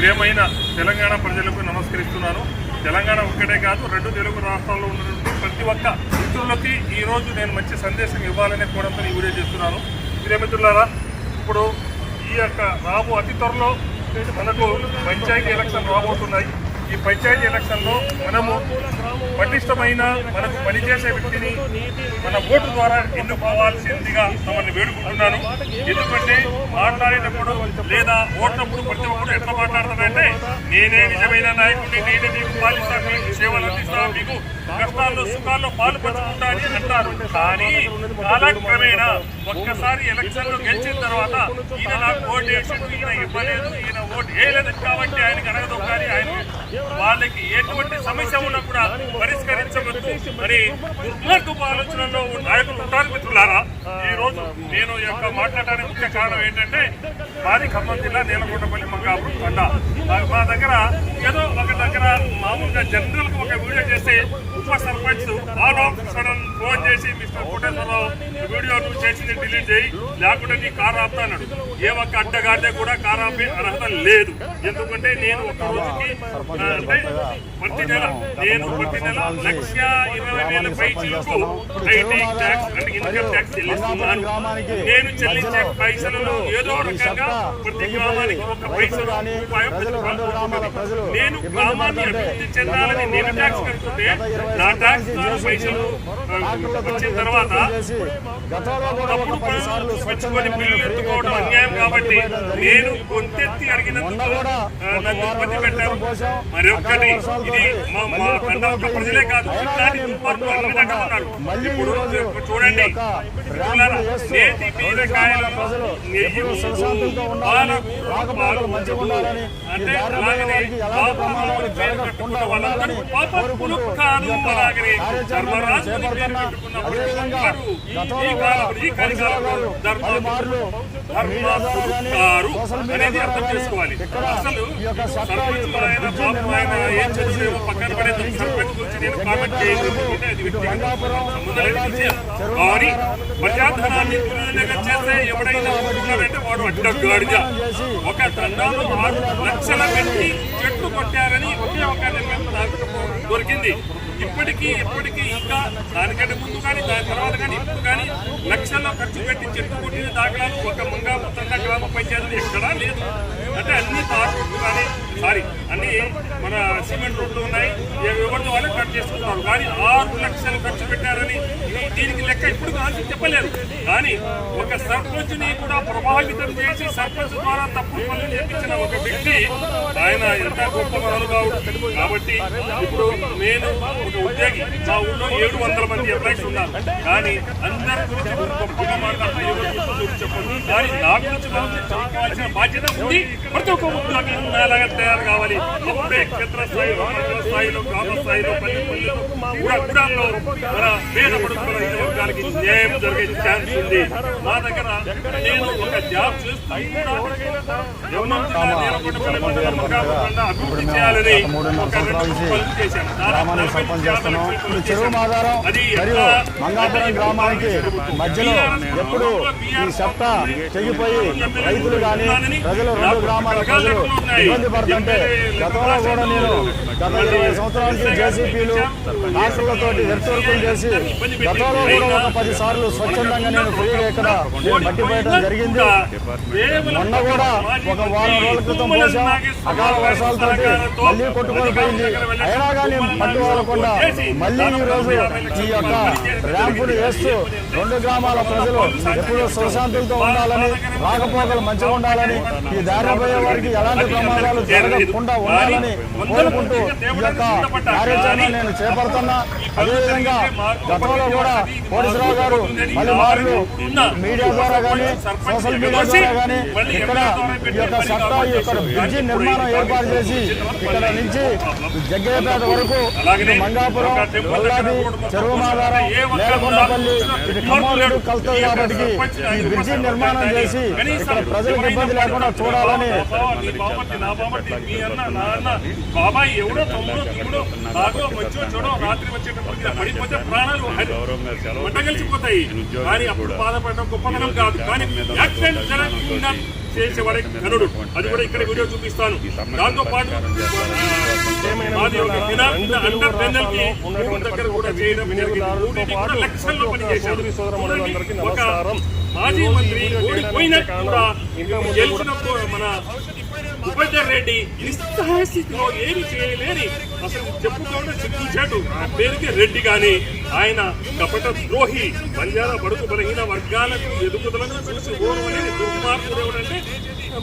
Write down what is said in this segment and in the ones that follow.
ప్రియమైన తెలంగాణ ప్రజలకు నమస్కరిస్తున్నాను. తెలంగాణ ఒక్కటే కాదు రెండు తెలుగు రాష్ట్రాల్లో ఉన్నటువంటి ప్రతి ఒక్క మిత్రులకి ఈరోజు నేను మంచి సందేశం ఇవ్వాలనే కోణంతో ఈ వీడియో చేస్తున్నాను. ప్రియమిత్రులారా ఇప్పుడు ఈ యొక్క రాబో అతి త్వరలో మనకు పంచాయతీ ఎలక్షన్ రాబోతున్నాయి. ఈ పంచాయతీ ఎలక్షన్లో మనము పటిష్టమైన మనకు పనిచేసే వ్యక్తిని మన ఓటు ద్వారా ఎన్నుకోవాల్సిందిగా తమని వేడుకుంటున్నాను. ఎందుకంటే మాట్లాడేటప్పుడు లేదా ఓట్లప్పుడు ప్రతి ఒక్కరు ఎట్లా మాట్లాడతారంటే నేనే నిజమైన నాయకుడిని నేనే మీకు పాలిస్తాను మీకు సేవలు అందిస్తాను మీకు కష్టాల్లో సుఖాల్లో పాలు పంచుకుంటా అని అంటారు. కానీ కాలక్రమేణా ఒక్కసారి ఎలక్షన్లో గెలిచిన తర్వాత ఈయన నాకు ఓటు వేసిండు ఈయన ఇవ్వలేదు ఈయన ఓటు వేయలేదు కాబట్టి ఆయనకి అడగదొక్కాలి ఆయన వాళ్ళకి ఎటువంటి సమస్య ఉన్నా కూడా పరిష్కరించవచ్చు మరి దుర్మార్గపు ఆలోచనలో నాయకులు ఉంటారు మిత్రులారా. ఈ రోజు నేను యొక్క మాట్లాడడానికి ముఖ్య కారణం ఏంటంటే మాది ఖమ్మం జిల్లా నేలకొండపల్లి మంగాపురం కొండ. మా- దగ్గర ఏదో ఒక దగ్గర మామూలుగా జనరల్ ఒక వీడియో చేస్తే ఉప సర్పంచ్ ఆల్ సడన్ ఫోన్ చేసి మిస్టర్ కోటేశ్వరరావు వీడియో నువ్వు చేసింది డిలీట్ చేయి. లేకుంటే నీ కారు ఆపుతా అన్నాడు. ఏ ఒక్క అడ్డగాడితే కూడా కారు ఆపే అర్హత లేదు. ఎందుకంటే నేను ఒక రోజుకి అంటే ప్రతి నెల నేను ప్రతి నెల లక్ష ఇరవై వేల పైసలకు చిలుకు ట్యాక్స్ అంటే ఇన్కమ్ ట్యాక్స్ చెల్లిస్తున్నాను. నేను చెల్లించే పైసలలో ఏదో రకంగా ప్రతి గ్రామానికి ఒక పైసలు నేను గ్రామాన్ని అభివృద్ధి చెందాలని నేను ట్యాక్స్ కడుతుంటే నా ట్యాక్స్ పైసలు వచ్చిన తర్వాత తప్పుడు పనులు పెంచుకొని బిల్లు ఎత్తుకోవడం అన్యాయం కాబట్టి నేను గొంతెత్తి అడిగినందుకు నన్ను ఇబ్బంది పెట్టారు. మరి ఒక్కటి ఇది మా మా తండ ఒక్క ప్రజలే కాదు. ఇట్లాంటి దుర్మార్గులు అన్ని రకాలు ఉన్నారు ఇప్పుడు ఇప్పుడు చూడండి. మిత్రులారా, నేతి బీరకాయలను నెయ్యి అంటే అలాగనే బాబు పేరు కట్టుకున్న వాళ్ళందరూ పాపపులు కాదు అలాగనే ధర్మరాజుని పేరు పెట్టుకున్న వాళ్ళందరూ ఈ ధర్మాలు అనేది అర్థం చేసుకోవాలి అసలు సర్పంచ్ ఆయన బాబు ఆయన ఏం చదివేమో పక్కన పడేది సర్పంచ్ గురించి నేను కామెంట్ చేయలేదు అది వ్యక్తిగత కానీ ప్రజాధనాన్ని దుర్వినియోగం చేస్తే ఎవడైనా ఒప్పుకున్నాడంటే వాడు అడ్డగాడిద ఒక తండాలు ఆరు లక్షల పెట్టి చెట్లు కొట్టారని ఒకే ఒక దొరికింది. ఇప్పటికీ ఎప్పటికీ ఇంకా దానికంటే ముందు కానీ దాని తర్వాత కానీ ఇప్పుడు కానీ లక్షల్లో ఖర్చు పెట్టి చెట్టు కొట్టిన దాఖలాలు ఒక మంగాపు తండ గ్రామ పంచాయతీలు ఎక్కడా లేదు. అంటే అన్ని తార్ కానీ సారీ అన్ని మన సిమెంట్ రోడ్లు ఉన్నాయి. ఎవరితో వాళ్ళు కట్ చేసుకుంటారు. కానీ ఆరు లక్షలు ఖర్చు పెట్టారని దీనికి లెక్క ఇప్పుడు కాదు చెప్పలేదు. కానీ ఒక సర్పంచ్ని కూడా ప్రభావితం చేసి సర్పంచ్ ద్వారా తప్పుడు పనులు చేపించిన ఒక వ్యక్తి ఆయన ఎంత గొప్ప మహానుభావుడు కాబట్టి ఇప్పుడు నేను ఒక ఉద్యోగి. మా ఊళ్ళో ఏడు వందల మంది ఎంప్లాయీస్ ఉన్నారు. కానీ అందరి గురించి గొప్పగా మాట్లాడతా ఎవరి గురించి గురించి చెప్పదు కానీ నా గురించి మాత్రం చెప్పుకోవాల్సిన బాధ్యత ఉంది. ప్రతి ఒక్క ఉద్యోగి నాలాగా తయారు కావాలి. అప్పుడే క్షేత్ర స్థాయిలో మండల స్థాయిలో గ్రామ స్థాయిలో పల్లె పల్లెలో కూడా గుడాల్లో మన పేద పడుతున్న వర్గాలకి న్యాయం జరిగే ఛాన్స్ ఉంది. మా దగ్గర నేను ఒక జాబ్ చేస్తూ కూడా అభివృద్ధి చేయాలని నలభై సర్పంచ్ చేస్తున్నాం. ఇప్పుడు చెరువు. మాధారం మరియు మంగాపురం గ్రామానికి మధ్యలో ఎప్పుడు ఈ సత్త తెగిపోయి రైతులు కానీ ప్రజలు రెండు గ్రామాల ప్రజలు ఇబ్బంది పడుతుంటే గతంలో కూడా నేను గత ఇరవై సంవత్సరాల నుంచి జేసీపీలు ట్రాక్టర్లతోటి ఎర్తూర్పులు చేసి గతంలో కూడా ఒక పది సార్లు స్వచ్ఛందంగా నేను ఫ్రీగా ఇక్కడ నేను మట్టి పోయడం జరిగింది. మొన్న కూడా ఒక వారం రోజుల క్రితం పోసాం. అకాల వర్షాలతో మళ్ళీ కొట్టుకొని పోయింది అయినా కానీ పట్టు వాళ్ళకుండా మళ్ళీ ఈ రోజు ఈ యొక్క ర్యాంపులు వేస్తూ రెండు గ్రామాల ప్రజలు ఎప్పుడూ సుశాంతులతో ఉండాలని రాకపోకలు మంచిగా ఉండాలని ఈ దారి పోయే వారికి ఎలాంటి ప్రమాదాలు జరగకుండా ఉండాలని కోరుకుంటూ ఈ యొక్క కార్యాచరణ నేను చేపడుతున్నా అదేవిధంగా గతంలో కూడా కోటేశ్వరరావు గారు మళ్ళీ మార్లు మీడియా ద్వారా కానీ సోషల్ మీడియా ద్వారా కానీ ఇక్కడ ఈ యొక్క చట్ట ఇక్కడ బ్రిడ్జి నిర్మాణం ఏర్పాటు చేసి ఇక్కడ నుంచి జగ్గయ్యపేట వరకు ఇటు మంగాపురం వల్లాది చెరువు మాధారం నేలకొండపల్లి ఇటు ఖమ్మంలోడు కలుతుంది కాబట్టి ఈ బ్రిడ్జి నిర్మాణం చేసి ఇక్కడ ప్రజలకు ఇబ్బంది లేకుండా చూడాలని నీ బాబట్టి నా బాబట్టి మీ అన్న నా అన్న బాబాయ్ ఎవడో తమ్ముడో తమ్ముడో నాగో వచ్చో చూడో రాత్రి వచ్చేటప్పుడు ఇలా పడిపోతే ప్రాణాలు మంట కలిసిపోతాయి. కానీ అప్పుడు బాధపడడం గొప్పతనం కాదు. కానీ యాక్సిడెంట్ జరగకుండా చేసేవాడే ఘనుడు. అది కూడా ఇక్కడ వీడియో చూపిస్తాను. దాంతో పాటు మాది ఒక అండర్కి దగ్గర కూడా చేయడం జరిగింది. కూడా లక్షల్లో పనిచేశారు ఒక మాజీ మంత్రి ఓడిపోయినా కూడా మన ఉపేందర్ రెడ్డి నిస్సహాయ స్థితిలో ఏమి చేయలేని అసలు చెప్పుకోవడం చిక్కు ఆ పేరుకి రెడ్డి కానీ ఆయన కపట ద్రోహి బంజారా బడుగు బలహీన వర్గాలకు ఎదుగుదలను చూసి ఓర్వలేని దుర్మార్గుడు ఎవడంటే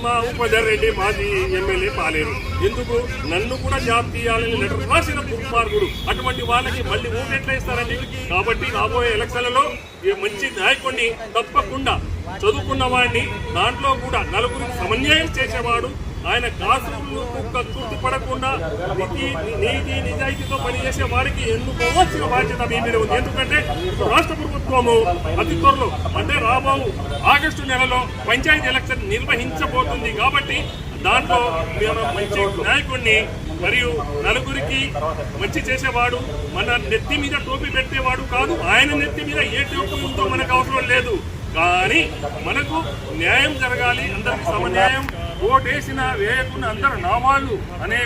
మా ఉపేందర్ రెడ్డి మాజీ ఎమ్మెల్యే పాలేరు. ఎందుకు? నన్ను కూడా జాబ్ తీయాలని లెటర్ రాసిన దుర్మార్గుడు అటువంటి వాళ్ళకి మళ్ళీ ఓటు ఎట్లా ఇస్తారండి? కాబట్టి రాబోయే ఎలక్షన్లలో మంచి నాయకుడిని తప్పకుండా చదువుకున్న వాడిని దాంట్లో కూడా నలుగురికి సమన్యాయం చేసేవాడు ఆయన కాసులు కక్కుర్తి పడకుండా నీతి నిజాయితీతో పనిచేసే వారికి ఎన్నుకోవాల్సిన బాధ్యత మీ మీద ఉంది. ఎందుకంటే రాష్ట్ర ప్రభుత్వము అతి త్వరలో అంటే రాబో ఆగస్టు నెలలో పంచాయతీ ఎలక్షన్ నిర్వహించబోతుంది కాబట్టి దాంట్లో మేము మంచి నాయకుడిని మరియు నలుగురికి మంచి చేసేవాడు మన నెత్తి మీద టోపీ పెట్టేవాడు కాదు ఆయన నెత్తి మీద ఏ టోపీ ఉందో మనకు అవసరం లేదు. కానీ మనకు న్యాయం జరగాలి అందరికీ సమన్యాయం ఓటేసిన వేయకుండా అందరు నా వాళ్ళు అనే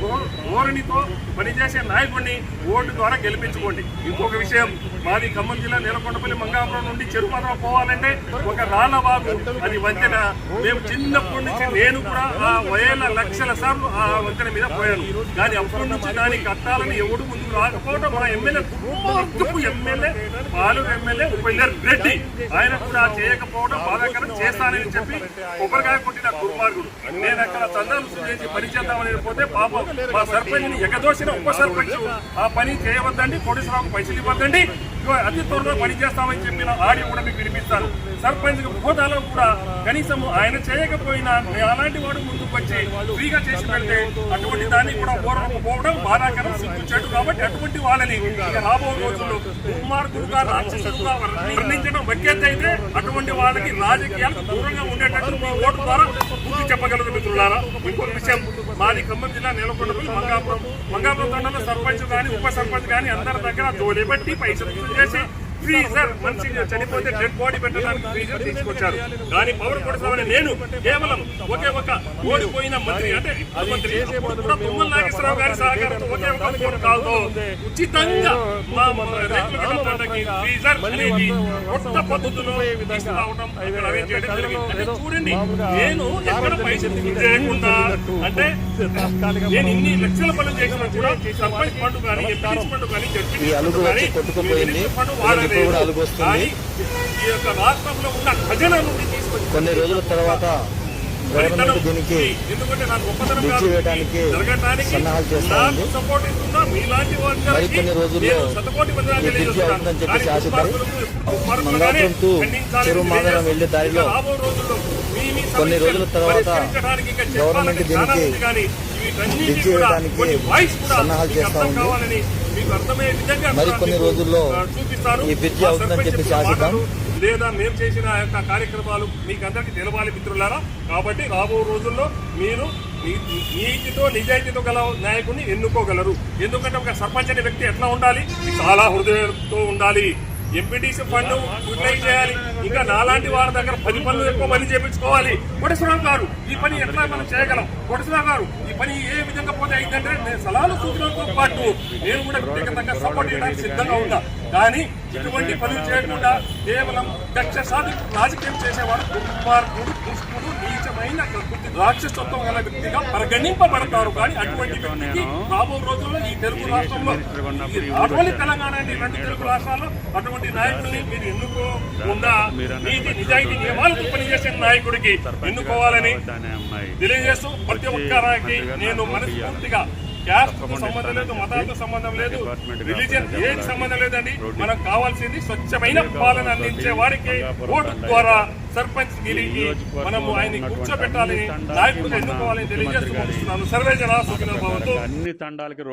ధోరణితో పనిచేసే నాయకుడిని ఓటు ద్వారా గెలిపించుకోండి. ఇంకొక విషయం మాది ఖమ్మం జిల్లా నేలకొండపల్లి మంగాపురం నుండి చెరుపదవ పోవాలంటే ఒక రాళ్ళబాబు అది వంతెన. మేము చిన్నప్పటి నుంచి నేను కూడా ఆ వేల లక్షల సార్లు ఆ వంతెన మీద పోయాను. కానీ అప్పటి నుంచి దాన్ని కట్టాలని ఎవడు ముందుకు రాకపోవడం మా ఎమ్మెల్యే దుర్మార్గపు ఎమ్మెల్యే పాలూరు ఎమ్మెల్యే ఉపేందర్ రెడ్డి. ఆయన కూడా చేయకపోవడం బాధాకరం చేస్తానని చెప్పి కొబ్బరికాయ కొట్టిన దుర్మార్గుడు. నేను అక్కడ చందాలు చేసి పని చేద్దామని పోతే పాపం మా సర్పంచ్ని ఎగదోసిన ఉప సర్పంచ్. ఆ పని చేయవద్దండి కోటేశ్వరరావుకు పైసలు ఇవ్వద్దండి. అతి త్వరలో పని చేస్తామని చెప్పిన ఆడియో కూడా మీకు వినిపిస్తాను. సర్పంచ్ హోదాలో కూడా కనీసం ఆయన చేయకపోయినా అలాంటి వాడు ముందుకు వచ్చి ఫ్రీగా చేసి పెడితే అటువంటి దాన్ని కూడా ఓర్వకపోవడం బాధాకరం సిగ్గుచేటు కాబట్టి అటువంటి వాళ్ళని ఇక రాబో రోజుల్లో దుర్మార్గులుగా రాక్షసులుగా వర్ణించడం అయితే అటువంటి వాళ్ళకి రాజకీయాలకు దూరంగా ఉండేటట్టు మీ ఓటు ద్వారా బుద్ధి చెప్పగలరు మిత్రులారా. ఇంకొక విషయం మాది ఖమ్మం జిల్లా నేలకొండపల్లి మంగాపురం. మంగాపురం తండలో సర్పంచ్ కానీ ఉప సర్పంచ్ కానీ అందరి దగ్గర జోలి జోలిపెట్టి పైసలు చేసి చేసి ఫ్రీజర్ మనిషి చనిపోతే డెడ్ బాడీ పెట్టడానికి ఫ్రీజర్ తీసుకొచ్చారు. కానీ పవర్ కొడతామని నేను కేవలం ఒకే ఒక ఓడిపోయిన మంత్రి అంటే మంత్రి తుమ్మల నాగేశ్వరరావు గారి సహకారంతో ఒకే ఒక ఫోన్ కాల్తో ఉచితంగా మా మా రైతుల గడపడానికి ఫ్రీజర్ అనేది కొత్త పద్ధతిలో తీసుకురావడం చూడండి నేను ఎక్కడ పైసలు చేయకుండా అంటే నేను ఇన్ని లక్షల పనులు చేసినా కూడా సర్పంచ్ ఫండ్ కానీ ఎంపీసీ ఫండ్ కానీ జడ్పీ ఫండ్ కానీ. ఫండ్ ఇప్పుడు వాడలేదు. కూడా అలుగు వస్తుంది. కానీ ఈ యొక్క రాష్ట్రంలో ఉన్న ఖజానా నుండి తీసుకొచ్చి కొన్ని రోజుల తర్వాత గవర్నమెంట్ దీనికి ఎందుకంటే నాకు. వేయడానికి సన్నాహాలు చేస్తా నాకు ఉంది. సపోర్ట్ ఇస్తున్నా మీలాంటి రోజుల్లో నేను శతకోటి తెలియజేస్తున్నాను. కానీ. దుర్మార్గులకు ఖండించాలని చెరువు తెలియజేస్తూ వెళ్ళే దారిలో కొన్ని రోజుల తర్వాత గవర్నమెంట్ దీనికి కొన్ని కూడా సన్నాహాలు చేస్తా ఉంది. మరి కొన్ని రోజుల్లో ఈ బ్రిడ్జి అవుతుందని చెప్పేసి చెప్పిన ఆశిద్దాం. లేదా మేము చేసిన ఆ యొక్క కార్యక్రమాలు మీకు అందరికీ తెలవాలి మిత్రులారా. కాబట్టి రాబో రోజుల్లో మీరు నీతితో నిజాయితీతో గల నాయకుడిని ఎన్నుకోగలరు. ఎందుకంటే ఒక సర్పంచ్ అనే వ్యక్తి ఎట్లా ఉండాలి? చాలా హృదయంతో ఉండాలి. ఎంపీటీసీ ఫండ్ యూటిలైజ్ చేయాలి. ఇంకా నాలాంటి వారి దగ్గర పది పనులు ఎక్కువ పని చేయించుకోవాలి. కోటేశ్వరరావు గారు ఈ పని ఎట్లా మనం చేయగలం? కోటేశ్వరరావు గారు ఈ పని ఏ విధంగా పోతే అయిందంటే నేను సలహాలు సూచనలతో పాటు నేను కూడా వ్యక్తిగతంగా సపోర్ట్ చేయడానికి సిద్ధంగా ఉన్నా. కానీ ఇటువంటి పనులు చేయకుండా కేవలం కక్ష సాధి రాజకీయం చేసేవాడు దుర్మార్గుడు దుష్టుడు రాక్షసత్వం గల వ్యక్తిగా పరిగణింపబడతారు కానీ అటువంటి వ్యక్తికి రాబో రోజుల్లో ఈ తెలుగు రాష్ట్రంలో అటువంటి తెలంగాణ అంటే రెండు తెలుగు రాష్ట్రాల్లో అటువంటి నాయకుడిని మీరు ఎన్నుకోకుండా నీతి నిజాయితీ నియమాలతో పనిచేసే నాయకుడికి ఎన్నుకోవాలని తెలియజేస్తూ ప్రతి ఒక్కరికి నేను మనస్ఫూర్తిగా సంబంధం లేదు మతాలతో సంబంధం లేదు రిలీజియన్ ఏది సంబంధం లేదండి. మనకు కావాల్సింది స్వచ్ఛమైన పాలన అందించే వారికి ఓటు ద్వారా సర్పంచ్ గిరికి మనము ఆయన్ని కూర్చోబెట్టాలని నాయకుడిని ఎన్నుకోవాలని తెలియజేస్తూ ముగిస్తున్నాను సర్వే జన సుఖిన భవతు అన్ని తండాలకి